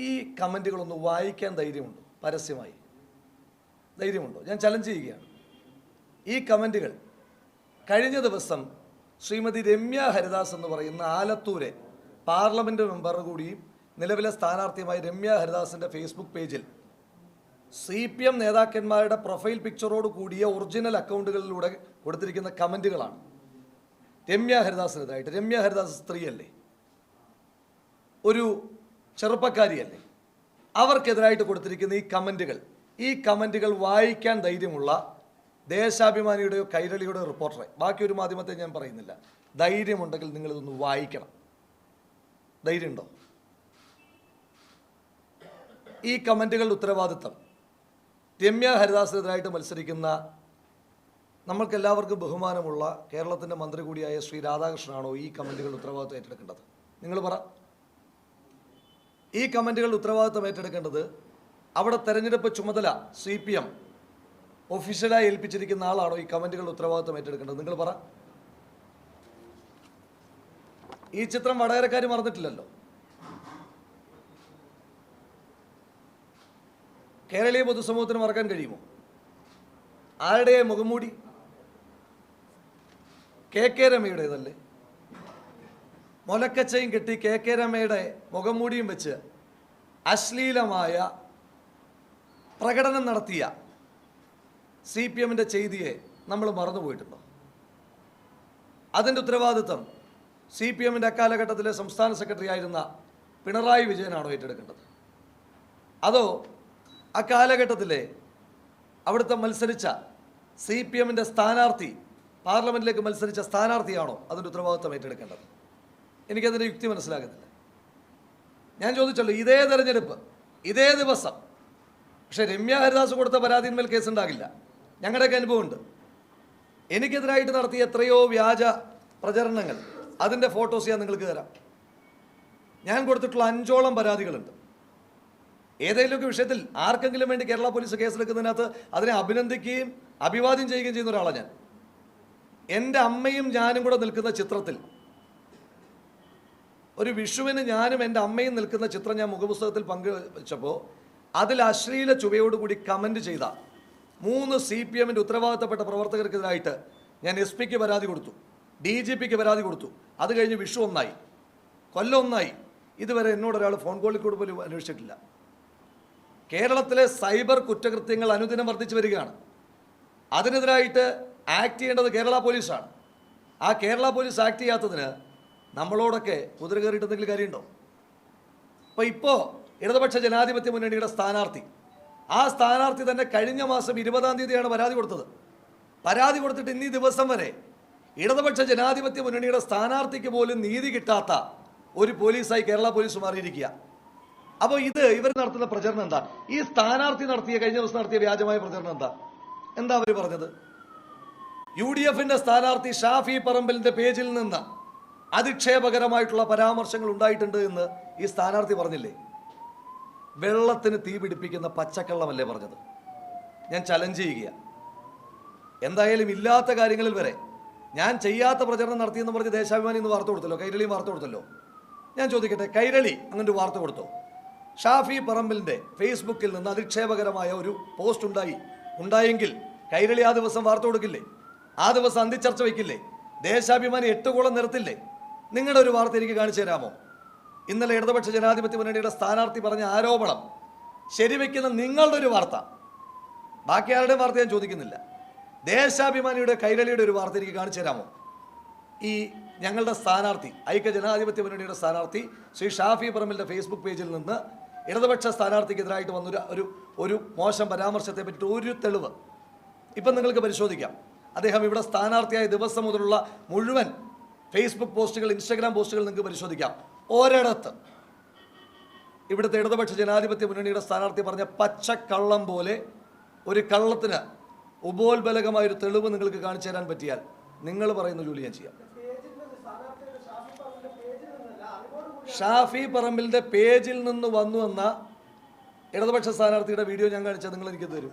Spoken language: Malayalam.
ഈ കമന്റുകളൊന്ന് വായിക്കാൻ ധൈര്യമുണ്ടോ? പരസ്യമായി. ധൈര്യമുണ്ടോ? ഞാൻ ചലഞ്ച് ചെയ്യുകയാണ്. ഈ കമന്റുകൾ കഴിഞ്ഞ ദിവസം ശ്രീമതി രമ്യ ഹരിദാസ് എന്ന് പറയുന്ന ആലത്തൂരെ പാർലമെന്റ് മെമ്പർ കൂടിയും നിലവിലെ സ്ഥാനാർത്ഥിയുമായ രമ്യ ഹരിദാസിന്റെ ഫേസ്ബുക്ക് പേജിൽ സി പി എം നേതാക്കന്മാരുടെ പ്രൊഫൈൽ പിക്ചറോട് കൂടിയ ഒറിജിനൽ അക്കൗണ്ടുകളിലൂടെ കൊടുത്തിരിക്കുന്ന കമന്റുകളാണ് രമ്യ ഹരിദാസിനെതിരായിട്ട്. രമ്യ ഹരിദാസ് സ്ത്രീയല്ലേ? ഒരു ചെറുപ്പക്കാരിയല്ലേ. അവർക്കെതിരായിട്ട് കൊടുത്തിരിക്കുന്ന ഈ കമന്റുകൾ ഈ കമന്റുകൾ വായിക്കാൻ ധൈര്യമുള്ള ദേശാഭിമാനിയുടെയോ കൈരളിയുടെയോ റിപ്പോർട്ടറെ. ബാക്കിയൊരു മാധ്യമത്തെ ഞാൻ പറയുന്നില്ല. ധൈര്യമുണ്ടെങ്കിൽ നിങ്ങളിതൊന്ന് വായിക്കണം. ധൈര്യമുണ്ടോ? ഈ കമന്റുകളുടെ ഉത്തരവാദിത്തം. രമ്യ ഹരിദാസിനെതിരായിട്ട് മത്സരിക്കുന്ന നമ്മൾക്ക് എല്ലാവർക്കും ബഹുമാനമുള്ള കേരളത്തിന്റെ മന്ത്രി കൂടിയായ ശ്രീ രാധാകൃഷ്ണനാണോ ഈ കമന്റുകളുടെ ഉത്തരവാദിത്വം ഏറ്റെടുക്കേണ്ടത്? നിങ്ങൾ പറ. ഈ കമന്റുകളുടെ ഉത്തരവാദിത്വം ഏറ്റെടുക്കേണ്ടത് അവിടെ തെരഞ്ഞെടുപ്പ് ചുമതല സി പി എം ഒഫീഷ്യലായി ഏൽപ്പിച്ചിരിക്കുന്ന ആളാണോ ഈ കമന്റുകളുടെ ഉത്തരവാദിത്വം ഏറ്റെടുക്കേണ്ടത്? നിങ്ങൾ പറ. ഈ ചിത്രം വടകരക്കാർ മറന്നിട്ടില്ലല്ലോ. കേരളീയ പൊതുസമൂഹത്തിന് മറക്കാൻ കഴിയുമോ? ആരുടെ മുഖംമൂടി? K K രമയുടേതല്ലേ? മുലക്കച്ചയും കെട്ടി കെ കെ രമയുടെ മുഖംമൂടിയും വെച്ച് അശ്ലീലമായ പ്രകടനം നടത്തിയ സി പി എമ്മിന്റെ ചെയ്തിയെ നമ്മൾ മറന്നുപോയിട്ടുണ്ടോ? അതിന്റെ ഉത്തരവാദിത്വം സി പി എമ്മിന്റെ അക്കാലഘട്ടത്തിലെ സംസ്ഥാന സെക്രട്ടറി ആയിരുന്ന പിണറായി വിജയനാണോ ഏറ്റെടുക്കേണ്ടത്? അതോ അക്കാലഘട്ടത്തിലെ അവിടുത്തെ മത്സരിച്ച സി പി എമ്മിന്റെ സ്ഥാനാർത്ഥി പാർലമെന്റിലേക്ക് മത്സരിച്ച സ്ഥാനാർത്ഥിയാണോ അതിന്റെ ഉത്തരവാദിത്വം ഏറ്റെടുക്കേണ്ടത്? എനിക്കതിന്റെ യുക്തി മനസ്സിലാകുന്നില്ല ഞാൻ ചോദിച്ചല്ലോ ഇതേ തെരഞ്ഞെടുപ്പ് ഇതേ ദിവസം പക്ഷേ രമ്യ ഹരിദാസ് കൊടുത്ത പരാതിന്മേൽ കേസുണ്ടാകില്ല. ഞങ്ങളുടെയൊക്കെ അനുഭവമുണ്ട്. എനിക്കെതിരായിട്ട് നടത്തിയ എത്രയോ വ്യാജ പ്രചരണങ്ങൾ അതിന്റെ ഫോട്ടോസ് ഞാൻ നിങ്ങൾക്ക് തരാം. ഞാൻ കൊടുത്തിട്ടുള്ള അഞ്ചോളം പരാതികളുണ്ട്. ഏതെങ്കിലുമൊക്കെ വിഷയത്തിൽ ആർക്കെങ്കിലും വേണ്ടി കേരള പോലീസ് കേസെടുക്കുന്നതിനകത്ത് അതിനെ അഭിനന്ദിക്കുകയും അഭിവാദ്യം ചെയ്യുകയും ചെയ്യുന്ന ഒരാളാണ് ഞാൻ. എന്റെ അമ്മയും ഞാനും കൂടെ നിൽക്കുന്ന ചിത്രത്തിൽ ഒരു വിഷുവിന് ഞാനും എന്റെ അമ്മയും നിൽക്കുന്ന ചിത്രം ഞാൻ മുഖപുസ്തകത്തിൽ പങ്കുവച്ചപ്പോൾ അതിൽ അശ്ലീല ചുവയോടുകൂടി കമന്റ് ചെയ്ത മൂന്ന് സി പി എമ്മിന്റെ ഉത്തരവാദിത്തപ്പെട്ട പ്രവർത്തകർക്കെതിരായിട്ട് ഞാൻ എസ് പിക്ക് പരാതി കൊടുത്തു ഡി ജി പിക്ക് പരാതി കൊടുത്തു. അത് കഴിഞ്ഞ് വിഷു ഒന്നായി കൊല്ലം ഒന്നായി. ഇതുവരെ എന്നോട് ഒരാൾ ഫോൺ കോളിൽ കൂടെ പോലും അന്വേഷിച്ചിട്ടില്ല. കേരളത്തിലെ സൈബർ കുറ്റകൃത്യങ്ങൾ അനുദിനം വർദ്ധിച്ചു വരികയാണ്. അതിനെതിരായിട്ട് ആക്ട് ചെയ്യേണ്ടത് കേരള പോലീസാണ്. ആ കേരള പോലീസ് ആക്ട് ചെയ്യാത്തതിന് നമ്മളോടൊക്കെ കുതിര കയറിയിട്ട് എന്തെങ്കിലും കാര്യമുണ്ടോ? അപ്പോൾ ഇപ്പോൾ ഇടതുപക്ഷ ജനാധിപത്യ മുന്നണിയുടെ സ്ഥാനാർത്ഥി. ആ സ്ഥാനാർത്ഥി തന്നെ കഴിഞ്ഞ മാസം ഇരുപതാം തീയതിയാണ് പരാതി കൊടുത്തത്. പരാതി കൊടുത്തിട്ട് ഇന്നീ ദിവസം വരെ ഇടതുപക്ഷ ജനാധിപത്യ മുന്നണിയുടെ സ്ഥാനാർത്ഥിക്ക് പോലും നീതി കിട്ടാത്ത ഒരു പോലീസായി കേരള പോലീസ് മാറിയിരിക്കുക. അപ്പോൾ ഇത് ഇവർ നടത്തുന്ന പ്രചരണം എന്താ? ഈ സ്ഥാനാർത്ഥി നടത്തിയ കഴിഞ്ഞ ദിവസം നടത്തിയ വ്യാജമായ പ്രചരണം എന്താ? എന്താ അവർ പറഞ്ഞത്? യു ഡി എഫിന്റെ സ്ഥാനാർത്ഥി ഷാഫി പറമ്പലിന്റെ പേജിൽ നിന്ന് അധിക്ഷേപകരമായിട്ടുള്ള പരാമർശങ്ങൾ ഉണ്ടായിട്ടുണ്ട് എന്ന് ഈ സ്ഥാനാർത്ഥി പറഞ്ഞില്ലേ? വെള്ളത്തിന് തീ പിടിപ്പിക്കുന്ന പച്ചക്കള്ളമല്ലേ പറഞ്ഞത്? ഞാൻ ചലഞ്ച് ചെയ്യുക എന്തായാലും ഇല്ലാത്ത കാര്യങ്ങളിൽ വരെ ഞാൻ ചെയ്യാത്ത പ്രചരണം നടത്തിയെന്ന് പറഞ്ഞ് ദേശാഭിമാനി ഇന്ന് വാർത്ത കൊടുത്തല്ലോ കൈരളി വാർത്ത കൊടുത്തല്ലോ. ഞാൻ ചോദിക്കട്ടെ കൈരളി അങ്ങനൊരു വാർത്ത കൊടുത്തോ? ഷാഫി പറമ്പലിന്റെ ഫേസ്ബുക്കിൽ നിന്ന് അധിക്ഷേപകരമായ ഒരു പോസ്റ്റ് ഉണ്ടായി. ഉണ്ടായെങ്കിൽ കൈരളി ആ ദിവസം വാർത്ത കൊടുക്കില്ലേ? ആ ദിവസം അന്തിച്ചർച്ച വയ്ക്കില്ലേ? ദേശാഭിമാനി എട്ടുകോളം നിർത്തില്ലേ നിങ്ങളുടെ ഒരു വാർത്ത എനിക്ക് കാണിച്ചു തരാമോ? ഇന്നലെ ഇടതുപക്ഷ ജനാധിപത്യ മുന്നണിയുടെ സ്ഥാനാർത്ഥി പറഞ്ഞ ആരോപണം ശരിവെക്കുന്ന നിങ്ങളുടെ ഒരു വാർത്ത. ബാക്കി ആരുടെയും വാർത്ത ഞാൻ ചോദിക്കുന്നില്ല. ദേശാഭിമാനിയുടെ കൈരളിയുടെ ഒരു വാർത്ത എനിക്ക് കാണിച്ചു തരാമോ? ഈ ഞങ്ങളുടെ സ്ഥാനാർത്ഥി ഐക്യ ജനാധിപത്യ മുന്നണിയുടെ സ്ഥാനാർത്ഥി ശ്രീ ഷാഫി പറമ്പിലിന്റെ ഫേസ്ബുക്ക് പേജിൽ നിന്ന് ഇടതുപക്ഷ സ്ഥാനാർത്ഥിക്കെതിരായിട്ട് വന്നൊരു ഒരു ഒരു മോശം പരാമർശത്തെ പറ്റി ഒരു തെളിവ്. ഇപ്പം നിങ്ങൾക്ക് പരിശോധിക്കാം. അദ്ദേഹം ഇവിടെ സ്ഥാനാർത്ഥിയായ ദിവസം മുതലുള്ള മുഴുവൻ ഫേസ്ബുക്ക് പോസ്റ്റുകൾ ഇൻസ്റ്റാഗ്രാം പോസ്റ്റുകൾ നിങ്ങൾക്ക് പരിശോധിക്കാം. ഒരിടത്ത് ഇവിടുത്തെ ഇടതുപക്ഷ ജനാധിപത്യ മുന്നണിയുടെ സ്ഥാനാർത്ഥി പറഞ്ഞ പച്ചക്കള്ളം പോലെ ഒരു കള്ളത്തിന് ഉപോത്ബലകമായൊരു തെളിവ് നിങ്ങൾക്ക് കാണിച്ചു തരാൻ പറ്റിയാൽ നിങ്ങൾ പറയുന്ന ജോലി ഞാൻ ചെയ്യാം. ഷാഫി പറമ്പിലിന്റെ പേജിൽ നിന്ന് വന്നു എന്ന ഇടതുപക്ഷ സ്ഥാനാർത്ഥിയുടെ വീഡിയോ ഞാൻ കാണിച്ചാൽ നിങ്ങൾ എനിക്ക് തരും.